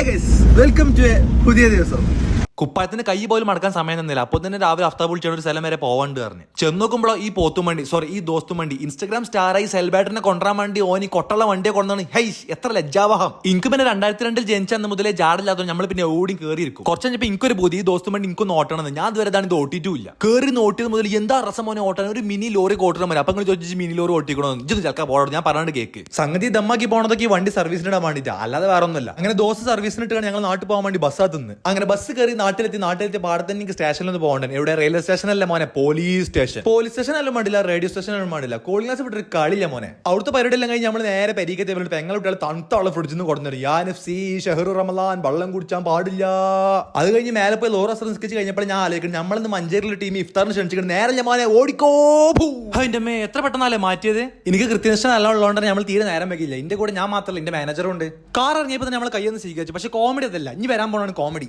Hi guys welcome to a പുതിയ ദിവസം. കുപ്പായത്തിന് കൈ പോലും മടക്കാൻ സമയം തന്നില്ല അപ്പോൾ തന്നെ രാവിലെ അഫ്താബ് വിളിച്ചാണ് ഒരു സ്ഥലം വരെ പോവാണ്ട് പറഞ്ഞു. ചെന്ന് നോക്കുമ്പോൾ ഈ പോത്തും വണ്ടി സോറി ഈ ദോസ്തും വണ്ടി ഇൻസ്റ്റാഗ്രാം സ്റ്റാറായി സെൽബാറ്റിനെ കൊണ്ടുവരാൻ വേണ്ടി ഓനി കൊട്ടുള്ള വണ്ടിയെ കൊണ്ടാണ് ഹൈ എത്ര ലജ്ജാവഹം. ഇൻക്ക് പിന്നെ രണ്ടായിരത്തി രണ്ടിൽ ജനിച്ച അന്ന് മുതലേ ജാടില്ലാത്തത് നമ്മൾ പിന്നെ ഓടി കയറിയിരിക്കും കുറച്ച് കഴിഞ്ഞപ്പോൾ ഒരു ബുദ്ധി ഈ ദോസ്തും വണ്ടി എനിക്കൊന്ന് ഓട്ടണമെന്ന് ഞാൻ ഇതുവരെ ഇതാണ് ഇത് ഓട്ടിയിട്ടും കയറി നോട്ടിയത് മുതൽ എന്താ രസം മോനെ ഓട്ടാൻ? ഒരു മിനി ലോറി ഓട്ടണം വരെ അപ്പം ചോദിച്ചു മിനി ലോറി ഓട്ടിക്കണമെന്ന് ഇജ്ജ് ചിലക്കാൻ പോകണം ഞാൻ പറഞ്ഞിട്ട് കേക്ക്. സംഗതി ദമ്മാക്കി പോണതൊക്കെ ഈ വണ്ടി സർവീസിന് ഇടാൻ വേണ്ടിയിട്ടാ. അല്ലാതെ വേറെ ഒന്നുമില്ല അങ്ങനെ ദോസ് സർവീസിന് ഇട്ടാണ് ഞങ്ങൾ നാട്ടിൽ പോകാൻ വേണ്ടി ബസ് തിന്ന്. അങ്ങനെ ബസ് കയറി നാട്ടിലെത്തി നാട്ടിലെത്തി പാടത്ത് എനിക്ക് സ്റ്റേഷനിൽ നിന്ന് പോകണ്ടേ? ഇവിടെ റെയിൽവേ സ്റ്റേഷനല്ല മോനെ പോലീസ് സ്റ്റേഷൻ. പോലീസ് സ്റ്റേഷൻ അല്ല വേണ്ടില്ല റേഡിയോ സ്റ്റേഷൻ അല്ല വേണ്ടില്ല കോളിംഗ് ക്ലാസ് വിട്ടൊരു കളിയില്ല മോനെ. അവിടുത്തെ പരിപാടി എല്ലാം കഴിഞ്ഞ് നമ്മൾ നേരെ പരിക്കത്തെ വേണ്ടി പെങ്ങൾ വിട്ടാൽ തണുത്ത വെള്ളം ഫ്രിഡ്ജിൽ നിന്ന് കൊടുത്തു യാൻ എഫ് സി ഷെഹറു റമലാൻ വെള്ളം കുടിച്ചാൻ പാടില്ല. അത് കഴിഞ്ഞ് മേലെ പോയി ലോറ നിസ്കരിച്ച് കഴിഞ്ഞപ്പോൾ ഞാൻ ആലോചിക്കണം നമ്മളിന്ന് മഞ്ചേരിയിലെ ടീം ഇഫ്താറിന് ക്ഷണിച്ചിട്ട് നേരെ ഞാൻ മോനെ ഓടിക്കോ എന്റെ മേ എത്ര പെട്ടെന്നല്ലേ മാറ്റിയത്? എനിക്ക് കൃത്യനിഷ്ഠ നല്ല ഉള്ളതുകൊണ്ട് നമ്മൾ തീരെ നേരം വെക്കില്ല. എന്റെ കൂടെ ഞാൻ മാത്രമല്ല എന്റെ മാനേജറും ഉണ്ട്. കാർ ഇറങ്ങിയപ്പോൾ തന്നെ നമ്മൾ കയ്യൊന്ന് സ്വീകരിച്ചു പക്ഷെ കോമഡി അതല്ല. ഇനി വരാൻ പോണാണ് കോമഡി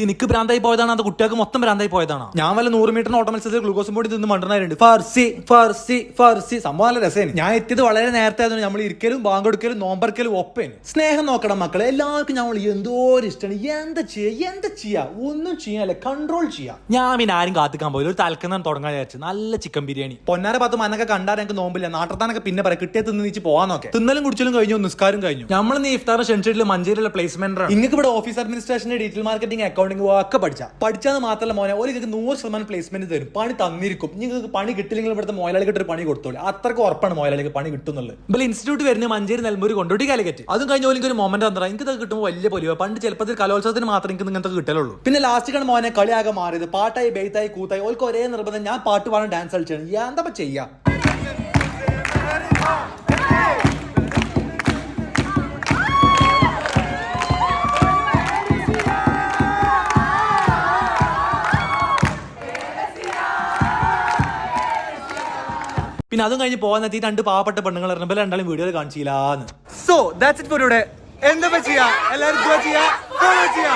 ഇത് എനിക്ക് ഭ്രാന്തായി പോയതാണ് അത് കുട്ടികൾക്ക് മൊത്തം ഭ്രാന്തായി പോയതാണ്. ഞാൻ വല്ല നൂറ് മീറ്റർ ഓട്ട മത്സരത്തിൽ ഗ്ലൂക്കോസും പൊടി തിന്ന് മണ്ടനായിട്ടുണ്ട് ഫർസി ഫർസി ഫർസി. സംഭവം നല്ല രസമാണ് ഞാൻ എത്തിയത് വളരെ നേരത്തെ ആയതുകൊണ്ട് നമ്മൾ ഇരിക്കലും ബാങ്കെടുക്കലും നോമ്പറക്കലും ഒപ്പേന്. സ്നേഹം നോക്കണം മക്കളെ. എല്ലാവർക്കും ഞങ്ങൾ എന്തോ ഇഷ്ടമാണ് എന്താ ചെയ്യാ? എന്താ ചെയ്യാ? ഒന്നും ചെയ്യാല്ല കൺട്രോൾ ചെയ്യാം. ഞാൻ പിന്നെ ആരും കാത്തിക്കാൻ പോയില്ല. ഒരു തലക്കുന്ന തുടങ്ങാൻ വിചാരിച്ചു. നല്ല ചിക്കൻ ബിരിയാണി. പൊന്നാര പത്ത് മനൊക്കെ കണ്ടാൽ എനിക്ക് നോമ്പില്ല. നാട്ടത്താനൊക്കെ പിന്നെ പറയാം കിട്ടിയ തിന്ന് നീച്ച് പോവാൻ നോക്കെ തിന്നലും കുടിച്ചലും കഴിഞ്ഞു നിസ്കാരം കഴിഞ്ഞു. നമ്മൾ നീ ഇഫ്താർ ഷെൻഷീറ്റിൽ മഞ്ചേരിയിലെ പ്ലേസ്മെന്റ് നിങ്ങൾക്ക് ഇവിടെ ഓഫീസ് അഡ്മിനിസ്ട്രേഷന്റെ ഡിജിറ്റൽ മാർക്കറ്റിംഗ് അക്കൗണ്ടിംഗ് ഒക്കെ പഠിച്ചാൽ പഠിച്ചാന്ന് മാത്രമല്ല മോനെ ഒരു നിങ്ങൾക്ക് നൂറ് ശതമാനം പ്ലേസ്മെന്റ് തരും. പണി തന്നിരിക്കും. നിങ്ങൾക്ക് പണി കിട്ടില്ലെങ്കിൽ ഇവിടുത്തെ മോയാളിക്ക് ഒരു പണി കൊടുത്തോളൂ. അത്രയ്ക്ക് ഉറപ്പാണ് മോയാളിക്ക് പണി കിട്ടുന്നുള്ളത്. ഇപ്പോൾ ഇൻസ്റ്റിറ്റ്യൂട്ട് വരുന്ന മഞ്ചേരി നെൽമൂര് കൊണ്ടോട്ടി കാലിക്കറ്റ്. അതും കഴിഞ്ഞ പോലെ ഒരു മൊമെന്റ് തന്നെ എനിക്ക് ഇത് കിട്ടുമ്പോൾ വലിയ പൊലിവ. പണ്ട് ചിലപ്പോൾ കലോത്സവത്തിന് മാത്രം എനിക്ക് ഇങ്ങനത്തെ കിട്ടലുള്ളൂ. പിന്നെ ലാസ്റ്റ് കണ്ട് മോനെ കളിയാകെ മാറിയത്. പാട്ടായി ബെയ്ത്തായി കൂത്തായി. ഓൾക്ക് ഒരേ നിർബന്ധം ഞാൻ പാട്ട് പാടാൻ ഡാൻസ് കളിച്ചാണ്. എന്താ ചെയ്യാ? പിന്നെ അതും കഴിഞ്ഞ് പോകാൻ എത്തി രണ്ട് പാവപ്പെട്ട പെണ്ണുങ്ങൾ ഇറങ്ങുമ്പോൾ രണ്ടാളും വീഡിയോയിൽ കാണിച്ചില്ലാന്ന്. So that's it for today എന്താ ചെയ്യാ? എല്ലാവരും ചെയ്യാ? ചെയ്യാ?